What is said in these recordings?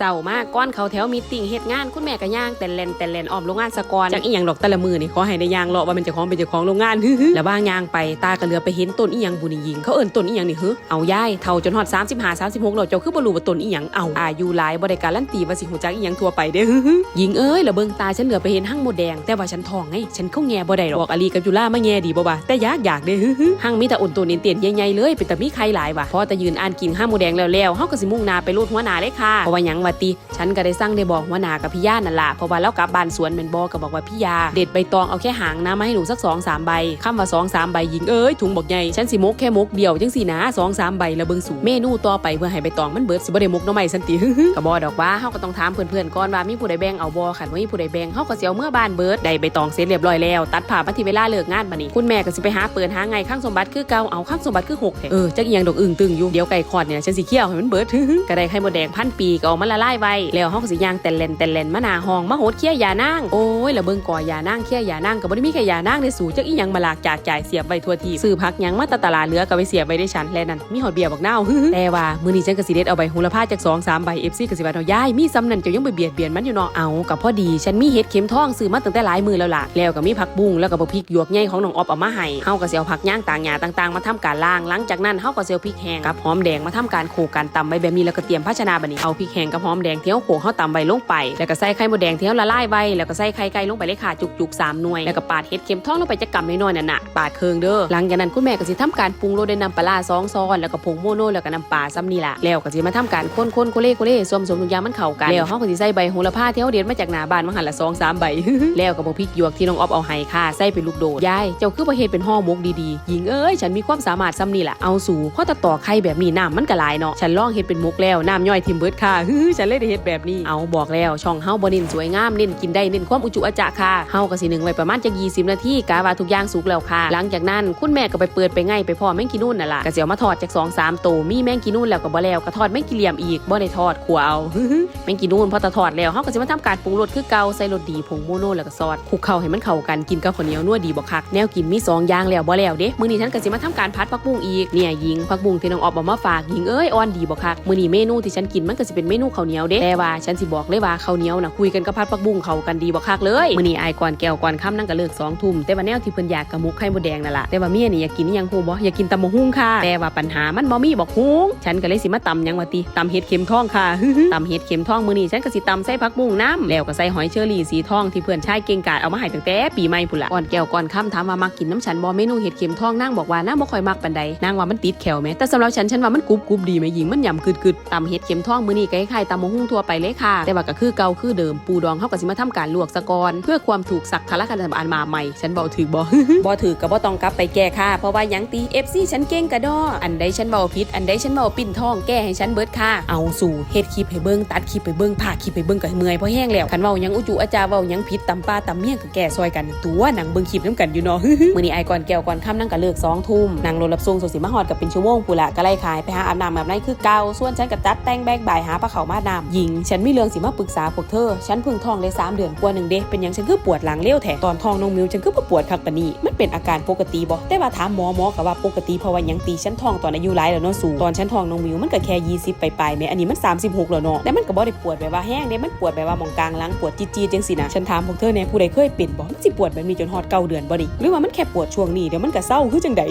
เศร้ามากก้อนเขาแถวมีติ่งเฮ็ดงานคุณแม่ก็ย่างแต่แลนแต่แลนออมโรงงานสะกอนจังอีหยังดอกแต่ละมือนี่ขอให้ได้ย่างเลาะว่าเป็นจ้าของเป็นเจ้าของโรงงานฮึแล้วบ้างย่างไปตาก็เลือไปเห็นต้นอีหยังบุญยิงเขาเอิ้นต้นอีหยังนี่ฮึเอาย่ายเฒ่าจนฮอด35 36แล้วเจ้าคือบ่รู้ว่าต้นอีหยังเอาอายุหลายบ่ได้การันตีว่าสิฮู้จักอีหยังทั่วไปเด้อฮึยิงเอ้ยแล้วเบิ่งตาฉันเหลือไปเห็นหั่งโมแดงแต่ว่าฉันทองไงฉันเข้าแง่บ่ได้หรอกบอกอลีกับจุล่ามาแง่ดีบ่บ่แต่ยากอยากเด้อฮึหั่งมีแต่อ่นตัวเนียนๆใหญ่ๆเลยเป็นแต่มีใครหลายว่ะพอแต่ยืนอ่านกินห้างหมูแดงแล้วแล้วเฮาก็สิมุ่งหน้าไปรูดหัวหน้าเลยค่ะเพราะว่าหยังว่าติ ฉันก็ได้สั่งได้บอกหัวหน้ากับพี่ย่านั่นล่ะเพราะว่าเรากลับบ้านสวนแม่นบ่ก็บอกว่าพี่ยา เด็ดใบตองเอาแค่หางนะมาให้หนูสัก2 3ใบคำว่า2 3ใบยิงเอ้ยถุงบอกใหญ่ฉันสิมกแค่มกเดียวจังสี่นะ2 3ใบแล้วเบิงสูเมนูต่อไปเพื่อให้ใบตองมันเบิดสิบ่ได้มกน่อไม้สันติก็บ่ดอกว่าเฮาก็ต้องถามเพื่อนๆก่อนว่ามีผู้ใดแบ่งเอาบ่คันว่ามีผู้ใดแบ่งเฮาก็เสิเอาเมื่อบ้านเบิดได้ใบตองเสร็จเรียบร้อยแล้ว ตัดผ่ามาที่เวลาเลิกงานบัดนี้คุณแม่ก็สิไปหาเปิดหาไงข้างสมบัติคือเก่าเอาข้างสมบัติคือหกเออจักอีหยังดอกอึ่งตึงอยู่เดี๋ยวไก่ขอดเนี่ยฉันสิเคี่ยวให้มันเบิดก็ได้ไข่มดแดงพันปีก็เอามาละละลายไว้แล้วเฮาก็สิย่างแต่เลนแต่เลนมาหน้าห้องมาโหดเคี่ยยานางโอ้ยล้วเบิงก่อยานางเคี่ยยานางก็บ่ได้มีแค่ยานางในสู่จักอีหยังมาลากจากจ่ายเสียบไว้ทั่วทีซื้อผักหยังมาแตตลาดเหลือก็ไปเสียบไว้ได้ฉันแลนั่นมีหอดเบียร์บักเน่าแต่ว่ามื้อนี้ฉันก็สิเด็ดเอาใบโหระพาจาก2 3ใบ FC ก็สิว่าเนาะยายมีซ้ำนั่นเจ้ายังไปเบียดเบียนมันอยู่เนาะเอากับพอดีฉันมีเห็ดเข็มทองซื้อมาตั้งแต่หลายมื้อแล้วล่ะแล้วก็มีผักบุ้งแล้วก็บ่พริกหยวกใหญ่ของน้องออฟเอามาให้เฮาก็สิเอาผักย่างต่างหญ้าต่างๆ มาทำการล้างหลังจากนั้นเฮาก็สิเอาพริกแห้งกับหอมแดงมาทำการโขลกกันตำไว้แบบนี้แล้วก็เตรียมภาชนะบัดนี้เอาพริกแห้งกับอมแดงเที่เฮาโขลกเฮาตำไว้ลงไป แล้วก็ใส่ไข่มดแดงเที่เฮาละลายไว้แล้วก็ใส่ไข่ไก่ลงไปเลยค่ะจุกๆสามหน่วย แล้วก็ปาดเห็ดเข็มทองลงไปจะกำน้อยๆนั่นน่ะปาดเคืองเด้อหลังจากนั้นคุณแม่ก็สิทำการปรุงรสด้วยน้ำปลาร้าสองซ้อนแล้วก็ผงโมโนแล้วก็น้ำปลาซ้ำนี่แหละแล้วก็สิมาทำการคนๆโคเล่โคเล่สมสมทุกอย่างมันเข้ากันแล้วเฮาก็สิใส่ใบโหระพาเที่เฮาเด็ดมาจากหน้าบ้านมาหั่นละสองสามใบแล้วก็บ่พริกหยวกที่น้องออฟเอาให้ค่ะใส่เป็นลูกโดดยายเจ้าคือบ่เฮ็ดเป็นห่อมกดีๆหญิงเอ้ยฉันมีความสามารถซ้ำนี่แหละเอาสู่พอตะต่อไข่แบบนี้น้ำมันก็หลายเนาะฉันลองเฮ็ดเป็นมกแล้วน้ำย่อยทิมเบิดค่ะฉันเลยได้เฮ็ดแบบนี้ เอาบอกแล้วช่องเฮาบ่เน้นสวยงามเน้นกินได้เน้นความอุจุอาจะค่ะเฮาก็สิหนึ่งไว้ประมาณจัก20 นาทีกะว่าทุกอย่างสุกแล้วค่ะ หลังจากนั้นคุณแม่ก็ไปเปิดไปไงไปพ่อแมงกินูนนั่นล่ะก็สิเอามาทอดจาก2 3ตัวมีแมงกินูนแล้วก็บ่แล้วก็ทอดแมงกิเหลี่ยมอีกบ่ได้ทอดขัวเอาแมงกินูนพอตะทอดแล้วเฮาก็สิมาทำการปรุงรสคือเก่าใส่รสดีผงโมโนแล้วก็ซอสคลุกเข้าให้มันเข้ากันกินกับข้าวเหนียวนัวดีบ่คักแนวกินมีสองอย่างแล้วบ่แล้วเด้มื้อนี้ฉันก็สิมาทำการพัดผักบุ้งอีกเนี่ยหญิงผักบุ้งที่น้องออฟเอามาฝากหญิงเอ้ยอ่อนดีบ่คักมื้อนี้เมนูที่ฉันกินมันก็สิเป็นเมนูข้าวเหนียวเด้แต่ว่าฉันสิบอกเลยว่าข้าวเหนียวนะคุยกันกับพัดผักบุ้งเขากันดีบ่คักเลยมื้อนี้อายก่อนแก้วก่อนค่ำนั่นก็เลิกสองทุ่มแต่ว่าแนวที่เพิ่นอยากกระมุกไข่มดแดงนั่นล่ะแต่ว่าเมียนี่อยากกินยังฮู้บ่อยากกินตำบักหุ่งค่ะ แต่ว่าปัญหามันบ่มีบอกฮุงฉันก็เลยสิมาตำยังว่าติตำเห็ดเข็มทองค่ะตำเห็ดเข็มทองมื้อนี้ฉันก็สิตำใส่ผักบุ้งน้ำแล้วก็ใส่หอยเชอรี่สีทองที่เพื่อนชายเก่งกาจเอามาให้ตั้งแต่ปีใหม่พุ่นละก่อนแก้วก่อนค่ำถามว่ามักกินน้ำฉันบ่เมนูเห็ดเข็มทองนางบอกว่านางบ่ค่อยมักปานใดนางว่ามันติดแขวแหมแต่สำหรับฉันฉันว่ามันกรุบกรุบดีแม่หญิงมันยำกึดกึดตำเห็ดเข็มทองมื้อนี้ก็คล้ายตำมะฮุ่งทั่วไปเลยค่ะ แต่ว่าก็คือเก่าคือเดิมปูดองเฮาก็สิมาทำการลวกสะกอนเพื่อความถูกสักคละกันอันมาใหม่ ฉันเบาถือบ่บ่ถือก็บ่ต้องกลับไปแก้ค่ะ เพราะว่ายังตี FC ฉันเก่งกระดออันใดฉันเบาผิดอันใดฉันเบาปิ้นทองแก้ให้ฉันเบิดค่ะ เอาสู่เฮ็ดคลิปให้เบิ่งตัดคลิปให้เบิ่งพาคลิปให้เบิ่งก็เมื่อยเพราะแห้งแล้วคันเว้ายังอุจุอาจารย์เว้ายังผิดตำปลาตำเมี่ยงก็แก้ซอยกันตัวหนังเบิ่งคลิปนํกันอยู่เนาะมื้อนี้ไอ้ก่อนแก้วก่อนค่ำนั่งก็เลิก2ทุ่มนั่งรถรับส่งสุสิมาฮอดกับเป็นชั่วโมงพูละก็ไล่ขายไปหาอาบน้ำอาบในคือเก่าส่วนฉันก็จัดแต่งแบกบ่ายหาปลาเขามาน้ำหญิง ฉันมีเรื่องสิมาปรึกษาพวกเธอ ฉันพิ่งท้องได้สามเดือนกว่าหนึ่งเด้เป็นยังฉันคือปวดหลังเลี้ยวแถตอนท้องน้องมิวฉันคือบ่ปวดคักปนนี้มันเป็นอาการปกติบ่แต่ว่าถามหมอหมอก็ว่าปกติเพราะว่ายังตีฉันท้องตอนอายุหลายแล้วเนาะสูงตอนฉันท้องน้องมิวมันก็แค่20ไปปลายๆแม่อันนี้มัน 36แล้วเนาะแต่มันก็บ่ได้ปวดแบบว่าแห้งเด้มันปวดแบบว่าหมองกลางหลังปวดจี๊ดๆจังสินะฉันถามพวกเธอเนี่ยผู้ใดเคยเป็นบ่มันสิปวดแบบนี้จนฮอดเก้าเดือนบ่ดิหรือว่ามันแค่ปวดช่วงนี้เดี๋ยวมันก็เศร้าคือจังได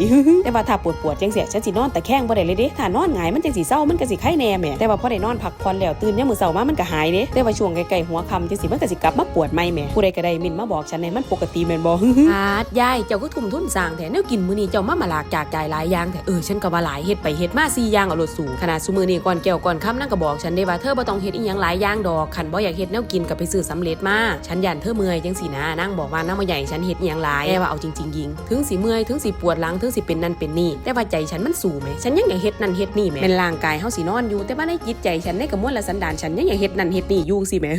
แต่ว่าถ้าปวดปวดจังเสียฉันสินอนแต่แข้งบ่ได้เลยเด้ถ้านอนหงายมันจังสิเศร้ามันก็สิไข้แน่แม่แต่ว่าพอได้นอนพักผ่อนแล้วตื่นยามมื้อเช้ามามันก็หายเด้แต่ว่าช่วงใกล้ๆหัวค่ำจังสิมันก็สิกลับมาปวดใหม่แหม่ผู้ใดก็ได้มินมาบอกฉันในมันปกติแม่นบ่อาดยายเจ้าก็ทุ่มทุนสร้างแท้แนวกินมื้อนี้เจ้ามามาลากจากจ่ายหลายอย่างแต่เออฉันก็ว่าหลายเฮ็ดไปเฮ็ดมา4อย่างเอารถสูงขนาดซุมื้อนี้ก่อนแก้วก่อนค่ำนั่นก็บอกฉันได้ว่าเธอบ่ต้องเฮ็ดอีหยังหลายอย่างดอกคันบ่อยากเฮ็ดแนวกินก็ไปซื้อสำเร็จมาฉันยันเธอเมื่อยจังสินะนางบอกว่านางบ่ใหญ่ฉันเฮ็ดอีหยังหลายแต่ว่าเอาจริงๆยิงถึงสิเมื่อยถึงสิปวดหลังถึงสิเป็นนั่นเป็นนี่แต่ว่าใจฉันมันสู้แหมฉันยังอยากเฮ็ดนั่นเฮ็ดนี่แหมเป็นร่างกายเฮาสินอนอยู่แต่ว่าในจิตใจฉันในกระมวลละสันดานฉันยังอย่างเฮ็ดนั่นเฮ็ดนี่อยู่สิแม่